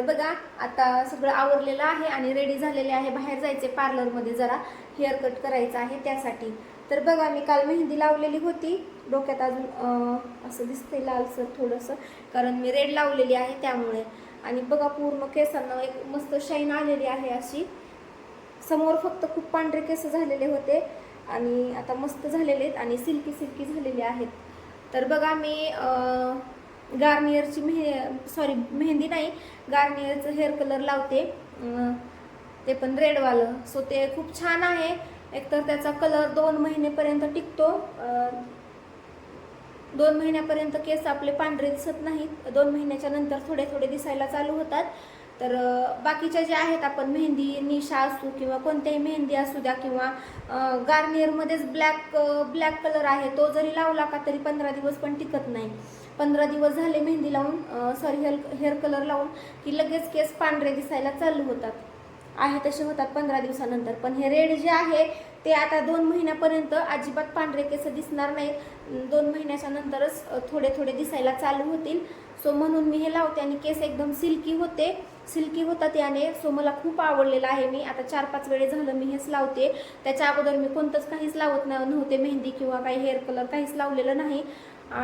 तर बघा. आता सगळं आवरलेलं आहे आणि रेडी झालेले आहे. बाहेर जायचे पार्लरमध्ये जरा. हेअर कट करायचं आहे त्यासाठी. तर बघा मी काल मेहंदी लावलेली होती. डोक्यात अजून असं दिसतंय लालसर थोडंसं. कारण मी रेड लावलेली आहे त्यामुळे. आणि बघा पूर्ण केसांना एक मस्त शाईन आलेली आहे अशी. समोर फक्त खूप पांढरे केस झालेले होते. आणि आता मस्त झालेले आहेत आणि सिल्की सिल्की झालेले आहेत. तर बघा मी गार्नियरची मेह सॉरी मेहंदी नाही गार्नियरचं हेअर कलर लावते. ते पण रेडवालं. सो ते खूप छान आहे. एकतर त्याचा कलर दोन महिनेपर्यंत टिकतो. दोन महिन्यापर्यंत केस आपले पांढरे दिसत नाहीत. दोन महिन्याच्या नंतर थोडे थोडे दिसायला चालू होतात. तर बाकीच्या ज्या आहेत आपण मेहंदी निशा असू किंवा कोणत्याही मेहंदी असू द्या किंवा गार्नियरमध्येच ब्लॅक ब्लॅक कलर आहे तो जरी लावला का तरी पंधरा दिवस पण टिकत नाही. पंधरा दिवस झाले मेहंदी लावून सॉरी हेअर हेअर कलर लावून की लगेच केस पांढरे दिसायला चालू होतात. आहे तसे होतात पंधरा दिवसानंतर पण हे रेड जे आहे ते आता दोन महिन्यापर्यंत अजिबात पांढरे केस दिसणार नाहीत. दोन महिन्याच्या नंतरच थोडे थोडे दिसायला चालू होतील. सो म्हणून मी हे लावते आणि केस एकदम सिल्की होते. सिल्की होतात याने सो मला खूप आवडलेलं आहे मी. आता चार पाच वेळे झालं मी हेच लावते. त्याच्या अगोदर मी कोणतंच काहीच लावत न- नव्हते मेहंदी किंवा काही हेअर कलर काहीच लावलेलं नाही.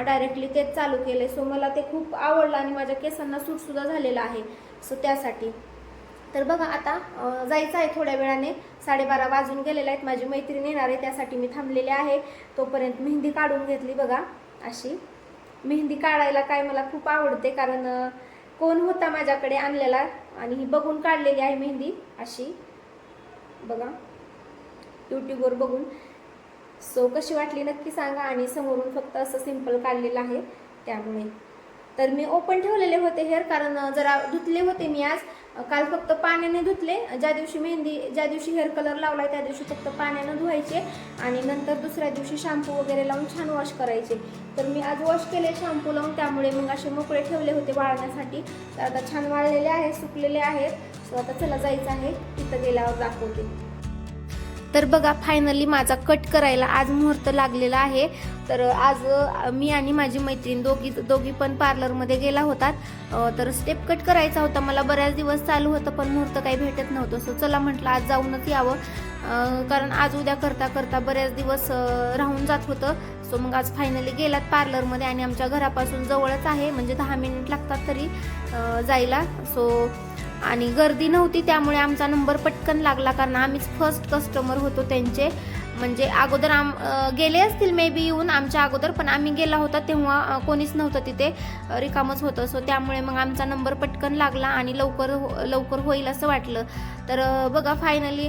डायरेक्टली तेच चालू केले सो मला ते खूप आवडलं आणि माझ्या केसांना सूटसुद्धा झालेलं आहे. सो त्यासाठी. तर बघा आता जायचं आहे थोड्या वेळाने. साडेबारा वाजून गेलेले आहेत. माझी मैत्रीण येणार आहे. त्यासाठी मी थांबलेले आहे. तोपर्यंत मेहंदी काढून घेतली बघा अशी. मेहंदी काढायला काय मला खूप आवडते कारण कोण होता माझ्याकडे आणलेला आणि ही बघून काढलेली आहे मेहंदी अशी. बघा यूट्यूबवर बघून. सो कशी वाटली नक्की सांगा आणि समोरून फक्त असं सिंपल काढलेलं आहे त्यामुळे. तर मी ओपन ठेवलेले होते हेअर कारण जरा धुतले होते मी आज. काल फक्त पाण्याने धुतले. ज्या दिवशी मेहंदी ज्या दिवशी हेअर कलर लावलाय त्या दिवशी फक्त पाण्यानं धुवायचे आणि नंतर दुसऱ्या दिवशी शॅम्पू वगैरे लावून छान वॉश करायचे. तर मी आज वॉश केले शॅम्पू लावून. त्यामुळे मग असे मोकळे ठेवले होते वाळण्यासाठी. तर आता छान वाळलेले आहेत सुकलेले आहेत. सो आता चला जायचं आहे. तिथं गेल्यावर दाखवते. तर बघा फायनली माझा कट करायला आज मुहूर्त लागलेला आहे. तर आज मी आणि माझी मैत्रीण दोघी दोघी पण पार्लरमध्ये गेला होतात. तर स्टेप कट करायचा होता. मला बऱ्याच दिवस चालू होतं पण मुहूर्त काही भेटत नव्हतं. सो चला म्हटलं आज जाऊनच यावं. कारण आज उद्या करता करता बऱ्याच दिवस राहून जात होतं. सो मग आज फायनली गेलात पार्लरमध्ये आणि आमच्या घरापासून जवळच आहे. म्हणजे दहा मिनिट लागतात तरी जायला. सो आणि गर्दी नव्हती त्यामुळे आमचा नंबर पटकन लागला कारण आम्हीच फर्स्ट कस्टमर होतो त्यांचे. म्हणजे अगोदर आम गेले असतील मे बी येऊन आमच्या अगोदर पण आम्ही गेला होता तेव्हा कोणीच नव्हतं तिथे रिकामच होतं. सो त्यामुळे मग आमचा नंबर पटकन लागला आणि लवकर हो- लवकर होईल असं वाटलं. तर बघा फायनली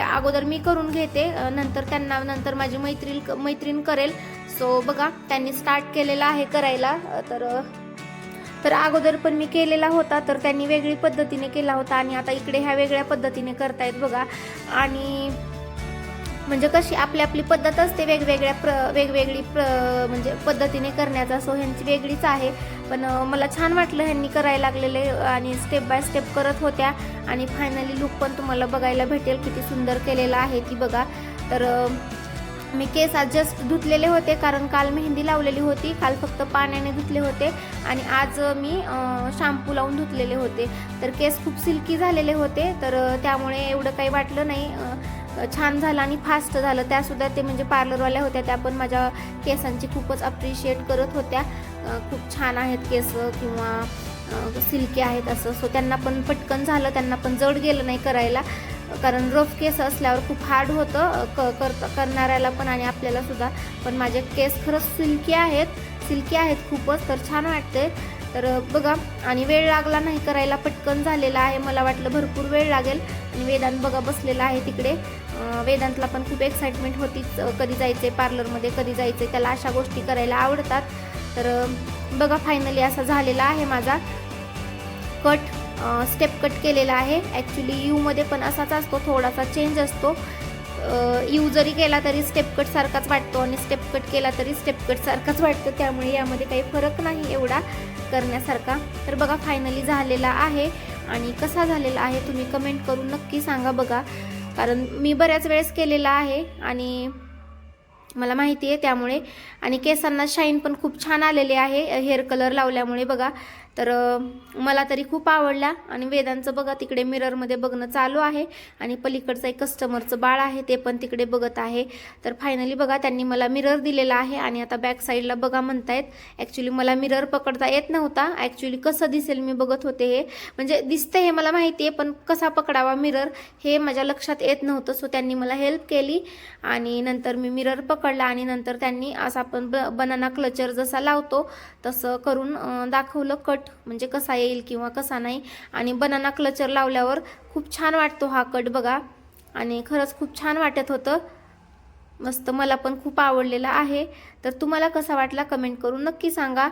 अगोदर मी करून घेते नंतर त्यांना नंतर माझी मैत्रीण मैत्रीण करेल. सो बघा त्यांनी स्टार्ट केलेला आहे करायला. तर तर अगोदर पण मी केलेला होता तर त्यांनी वेगळी पद्धतीने केला होता आणि आता इकडे ह्या वेगळ्या पद्धतीने करतायत बघा. आणि म्हणजे कशी आपली आपली पद्धत असते वेगवेगळ्या प्र वेगवेगळी प्र म्हणजे पद्धतीने करण्याचा. सो ह्यांची वेगळीच आहे. पण मला छान वाटलं ह्यांनी करायला लागलेले आणि स्टेप बाय स्टेप करत होत्या. आणि फायनली लुक पण तुम्हाला बघायला भेटेल किती सुंदर केलेला आहे ती बघा. तर मी केस आज जस्ट धुतलेले होते कारण काल मेहंदी लावलेली होती. काल फक्त पाण्याने धुतले होते आणि आज मी शॅम्पू लावून धुतलेले होते. तर केस खूप सिल्की झालेले होते तर त्यामुळे एवढं काही वाटलं नाही. छान झालं आणि फास्ट झालं. त्यासुद्धा ते म्हणजे पार्लरवाल्या होत्या त्या पण माझ्या केसांची खूपच अप्रिशिएट करत होत्या. खूप छान आहेत केस किंवा सिल्की आहेत असं. सो त्यांना पण पटकन झालं त्यांना पण जड गेलं नाही करायला. कारण रफ केस असल्यावर खूप हार्ड होतं क करता करणाऱ्याला पण आणि आपल्याला सुद्धा. पण माझे केस खरंच सिल्की आहेत. सिल्की आहेत खूपच तर छान वाटते तर बघा आणि वेळ लागला नाही करायला पटकन झालेला आहे. मला वाटलं भरपूर वेळ लागेल. आणि वेदांत बघा बसलेला आहे तिकडे. वेदांतला पण खूप एक्साइटमेंट होतीच. कधी जायचे पार्लरमध्ये कधी जायचे त्याला अशा गोष्टी करायला आवडतात. तर बघा फायनली असा झालेला आहे माझा. कट स्टेप कट केलेला आहे. ॲक्च्युली यूमध्ये पण असाच असतो थोडासा चेंज असतो. यू जरी केला तरी स्टेप कट सारखाच वाटतो आणि स्टेप कट केला तरी स्टेप कट सारखाच वाटतो. त्यामुळे यामध्ये काही फरक नाही एवढा करण्यासारखा. तर बघा फायनली झालेला आहे. आणि कसा झालेला आहे तुम्ही कमेंट करून नक्की सांगा बघा. कारण मी बऱ्याच वेळेस केलेला आहे आणि मला माहिती आहे त्यामुळे. आणि केसांना शाईन पण खूप छान आलेले आहे हेअर कलर लावल्यामुळे बघा. तर मला तरी खूप आवडला. आणि वेदांचं बघा तिकडे मिररमध्ये बघणं चालू आहे. आणि पलीकडचं एक कस्टमरचं बाळ आहे ते पण तिकडे बघत आहे. तर फायनली बघा त्यांनी मला मिरर दिलेला आहे. आणि आता बॅक साईडला बघा म्हणतायत. ॲक्च्युली मला मिरर पकडता येत नव्हता. ॲक्च्युली कसं दिसेल मी बघत होते हे. म्हणजे दिसतं हे मला माहिती आहे पण कसा पकडावा मिरर हे माझ्या लक्षात येत नव्हतं. सो त्यांनी मला हेल्प केली. आणि नंतर मी मिरर पकडला. आणि नंतर त्यांनी असं आपण ब बनाना क्लचर जसा लावतो तसं करून दाखवलं कट कट म्हणजे कसा येईल किंवा कसा नाही. आणि बनाना क्लचर लावल्यावर खूप छान वाटतो हा कट बघा. आणि खरंच खूप छान वाटत होतं. मस्त मला पण खूप आवडलेला आहे. तर तुम्हाला कसा वाटला कमेंट करून नक्की सांगा.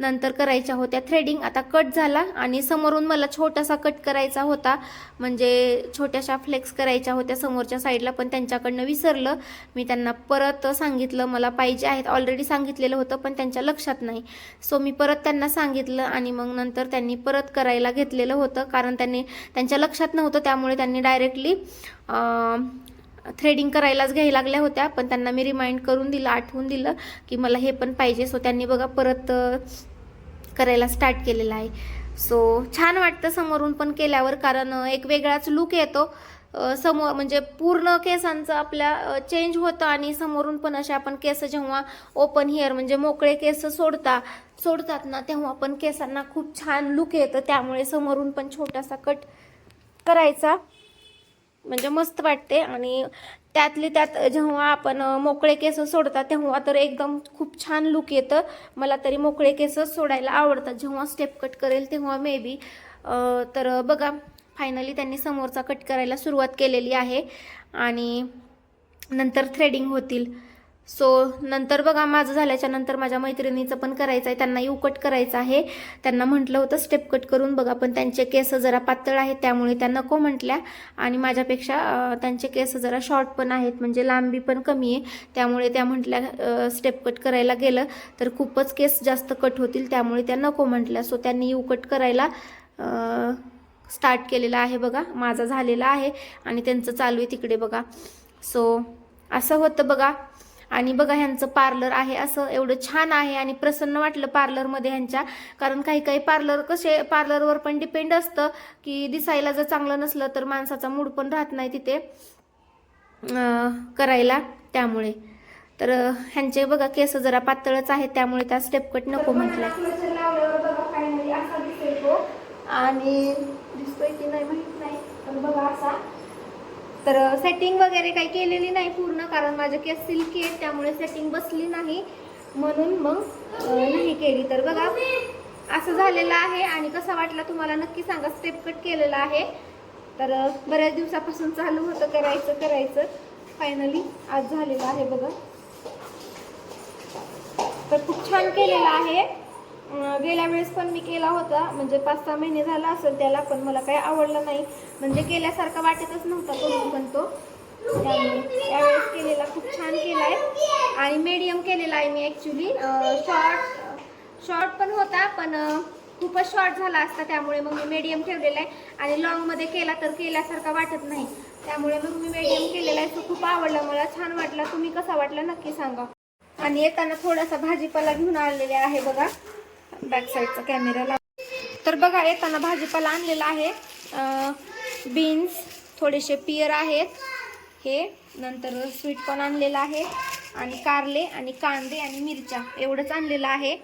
नंतर करायच्या होत्या. थ्रेडिंग आता कट झाला आणि समोरून मला छोटासा कट करायचा होता. म्हणजे छोट्याशा फ्लेक्स करायच्या होत्या समोरच्या साईडला पण त्यांच्याकडनं विसरलं. मी त्यांना परत सांगितलं मला पाहिजे आहेत. ऑलरेडी सांगितलेलं होतं पण त्यांच्या लक्षात नाही. सो मी परत त्यांना सांगितलं आणि मग नंतर त्यांनी परत करायला घेतलेलं होतं. कारण त्यांनी त्यांच्या लक्षात नव्हतं त्यामुळे त्यांनी डायरेक्टली थ्रेडिंग करायलाच घ्यायला लागल्या होत्या. पण त्यांना मी रिमाइंड करून दिलं आठवून दिलं की मला हे पण पाहिजे. सो त्यांनी बघा परत करायला स्टार्ट केलेला आहे. सो छान वाटतं समोरून पण केल्यावर कारण एक वेगळाच लुक येतो. समोर म्हणजे पूर्ण केसांचं आपल्या चेंज होतं आणि समोरून पण असे आपण केस जेव्हा ओपन हेअर म्हणजे मोकळे केस सोडता सोडतात ना तेव्हा पण केसांना खूप छान लुक येतं. त्यामुळे समोरून पण छोटासा कट करायचा. म्हणजे मस्त वाटते. आणि त्यातले त्यात जेव्हा आपण मोकळे केस सोडतात तेव्हा तर एकदम खूप छान लुक येतं. मला तरी मोकळे केस सोडायला आवडतात. जेव्हा स्टेप कट करेल तेव्हा मे बी तर बघा फायनली त्यांनी समोरचा कट करायला सुरुवात केलेली आहे. आणि नंतर थ्रेडिंग होतील. सो नंतर बघा माझं झाल्याच्यानंतर माझ्या मैत्रिणीचं पण करायचं आहे. त्यांना यू कट करायचं आहे. त्यांना म्हटलं होतं स्टेप कट करून बघा पण त्यांचे केस जरा पातळ आहेत त्यामुळे त्या नको म्हटल्या. आणि माझ्यापेक्षा त्यांचे केस जरा शॉर्ट पण आहेत म्हणजे लांबी पण कमी आहे. त्यामुळे त्या म्हटल्या स्टेप कट करायला गेलं तर खूपच केस जास्त कट होतील त्यामुळे त्या नको म्हटल्या. सो त्यांनी यू कट करायला स्टार्ट केलेला आहे बघा. माझा झालेला आहे आणि त्यांचं चालू आहे तिकडे बघा. सो असं होतं बघा. आणि बघा ह्यांचं पार्लर आहे असं एवढं छान आहे आणि प्रसन्न वाटलं पार्लरमध्ये ह्यांच्या. कारण काही काही पार्लर कसे पार्लरवर पण डिपेंड असतं की दिसायला जर चांगलं नसलं तर माणसाचा मूड पण राहत नाही तिथे करायला त्यामुळे. तर ह्यांचे बघा केस जरा पातळच आहेत त्यामुळे त्या स्टेप कट नको म्हटलं. आणि दिसतोय की नाही माहीत नाही. बघा असा. तर सेटिंग वगैरे काही केलेली नाही पूर्ण कारण माझे केस सिल्की आहेत त्यामुळे सेटिंग बसली नाही. म्हणून मग नाही केली. तर बघा असं झालेलं आहे आणि कसा वाटला तुम्हाला नक्की सांगा. स्टेप कट केलेला आहे. तर बऱ्याच दिवसापासून चालू होतं करायचं करायचं. फायनली आज झालेलं आहे बघा. तर खूप छान केलेलं आहे. गेल्या वेळेस पण मी केला होता. म्हणजे पाच सहा महिने झाला असेल त्याला पण मला काही आवडलं नाही. म्हणजे केल्यासारखा वाटतच नव्हता करून पण तो त्यामुळे यावेळेस केलेला खूप छान केला आहे आणि मीडियम केलेला आहे मी ॲक्च्युली शॉर्ट शॉर्ट पण होता पण खूपच शॉर्ट झाला असता. त्यामुळे मग मी मीडियम ठेवलेला आहे. आणि लॉंगमध्ये केला तर केल्यासारखा वाटत नाही. त्यामुळे मग मी मीडियम केलेला आहे. तो खूप आवडला. मला छान वाटला. तुम्ही कसा वाटला नक्की सांगा. आणि येताना थोडासा भाजीपाला घेऊन आलेले आहे बघा. बॅक साईडचा कॅमेराला तर बघा येताना भाजीपाला आणलेला आहे. बीन्स थोडेसे पियर आहेत. हे नंतर स्वीट कॉर्न आणलेलं आहे. आणि कारले आणि कांदे आणि मिरच्या. एवढंच आणलेलं आहे.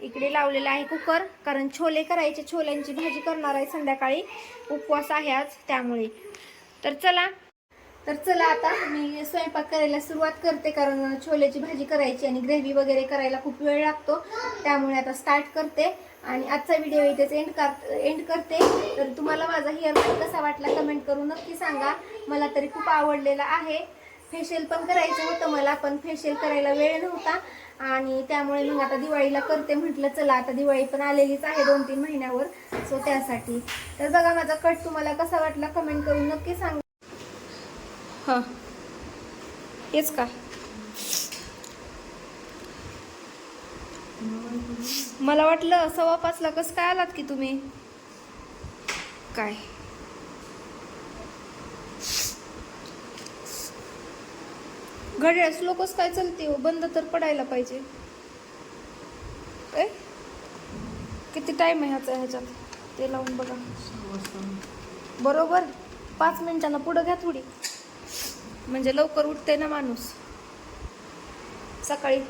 इकडे लावलेलं आहे कुकर कारण छोले करायचे. छोल्यांची भाजी करणार आहे संध्याकाळी. उपवास आहे आज त्यामुळे. तर चला तर चला आता मी स्वयंपाक करायला सुरुवात करते कारण छोल्याची भाजी करायची आणि ग्रेव्ही वगैरे करायला खूप वेळ लागतो. त्यामुळे आता स्टार्ट करते. आणि आजचा व्हिडिओ इथेच एंड कर एंड करते. तर तुम्हाला माझा हेअर कट कसा वाटला कमेंट करून नक्की सांगा. मला तरी खूप आवडलेला आहे. फेशियल पण करायचं होतं मला पण फेशियल करायला वेळ नव्हता. आणि त्यामुळे मग आता दिवाळीला करते म्हटलं चला आता दिवाळी पण आलेलीच आहे दोन तीन महिन्यावर. सो त्यासाठी. तर बघा माझा कट तुम्हाला कसा वाटला कमेंट करून नक्की सांगा. हां. हेच का? मला वाटलं सव्वा पाचला कसं काय आलात की तुम्ही? काय? घड्याळ स्लो स्लोकच काय चालते हो? बंद तर पडायला पाहिजे. काय किती टाइम आहे ह्याचा ह्याच्यात? ते लावून बघा. बरोबर? पाच मिनिटांना पुढं घ्या थोडी. म्हणजे लवकर उठते ना माणूस. सकाळी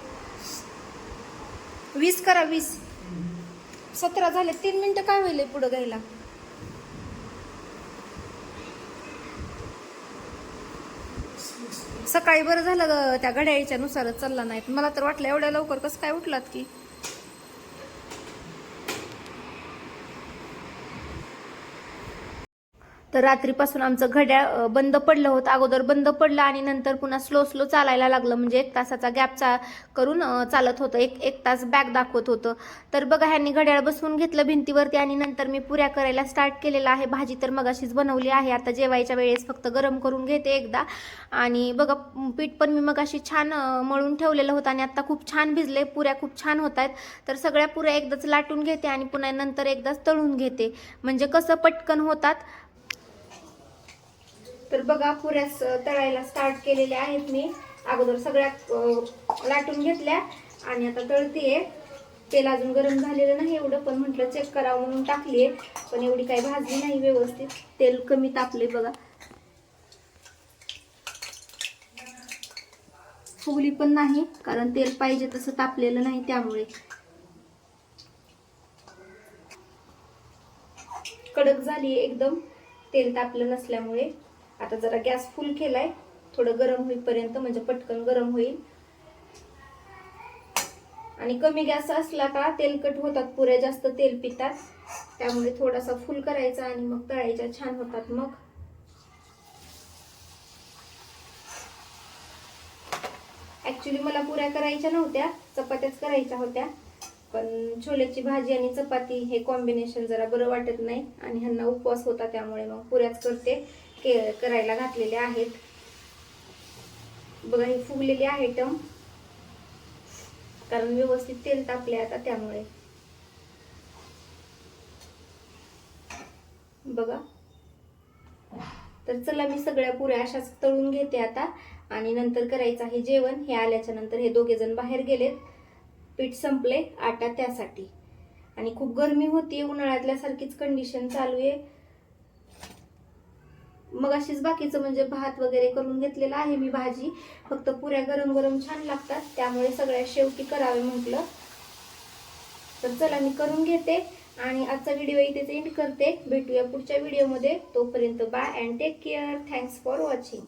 वीस करा वीस. सतरा झाले तीन मिनटं काय होईल पुढं घ्यायला? सकाळी बरं झालं त्या घड्याळीच्या नुसारच चालला नाहीत. मला तर वाटलं एवढ्या लवकर कसं काय उठलात की? तर रात्रीपासून आमचं घड्याळ बंद पडलं होतं. अगोदर बंद पडलं आणि नंतर पुन्हा स्लो स्लो चालायला लागलं. म्हणजे एक तासाचा गॅपचा करून चालत होतं. एक एक तास बॅग दाखवत होतं. तर बघा ह्यांनी घड्याळ बसवून घेतलं भिंतीवरती आणि नंतर मी पुऱ्या करायला स्टार्ट केलेला आहे. भाजी तर मगाशीच बनवली आहे. आता जेवायच्या वेळेस फक्त गरम करून घेते एकदा. आणि बघा पीठ पण मी मगाशी छान मळून ठेवलेलं होतं आणि आता खूप छान भिजले पुऱ्या खूप छान होत आहेत तर सगळ्या पुऱ्या एकदाच लाटून घेते आणि पुन्हा नंतर एकदाच तळून घेते. म्हणजे कसं पटकन होतात तर बघा पुऱ्यास तळायला स्टार्ट केलेल्या आहेत मी. अगोदर सगळ्यात लाटून घेतल्या आणि आता तळतीये. तेल अजून गरम झालेलं नाही एवढं पण म्हटलं चेक करावं म्हणून टाकलीये. पण एवढी काही भाजली नाही व्यवस्थित. तेल कमी तापले बघा. फुगली पण नाही कारण तेल पाहिजे तसं तापलेलं नाही त्यामुळे. कडक झाली एकदम. तेल तापलं नसल्यामुळे. आता जरा गॅस फुल केलाय. थोडं गरम होईपर्यंत म्हणजे पटकन गरम होईल. आणि कमी गॅस असला का तेलकट होतात पुऱ्या जास्त तेल पितात. त्यामुळे थोडासा फुल करायचा आणि मग तळायच्या छान होतात मग. ऍक्च्युली मला पुऱ्या करायच्या नव्हत्या चपात्याच करायच्या होत्या. पण छोल्याची भाजी आणि चपाती हे कॉम्बिनेशन जरा बरं वाटत नाही आणि ह्यांना उपवास होता त्यामुळे मग पुऱ्याच करते. के करायला घातलेल्या आहेत. बघा ही फुगलेली आहे टम कारण व्यवस्थित तेल तापले आता त्यामुळे. बघा. तर चला मी सगळ्या पुऱ्या अशाच तळून घेते आता. आणि नंतर करायचं आहे जेवण. हे आल्याच्यानंतर हे दोघे जण बाहेर गेलेत. पीठ संपले आटा त्यासाठी. आणि खूप गरमी होती उन्हाळ्यातल्या सारखीच कंडिशन चालू आहे. मग अशीच बाकीचं म्हणजे भात वगैरे करून घेतलेला आहे मी भाजी. फक्त पुऱ्या गरम गरम छान लागतात त्यामुळे सगळ्या शेवटी करावे म्हटलं. तर चला मी करून घेते आणि आजचा व्हिडिओ इथेच एंड करते. भेटूया पुढच्या व्हिडिओमध्ये. तोपर्यंत bye and take care thanks for watching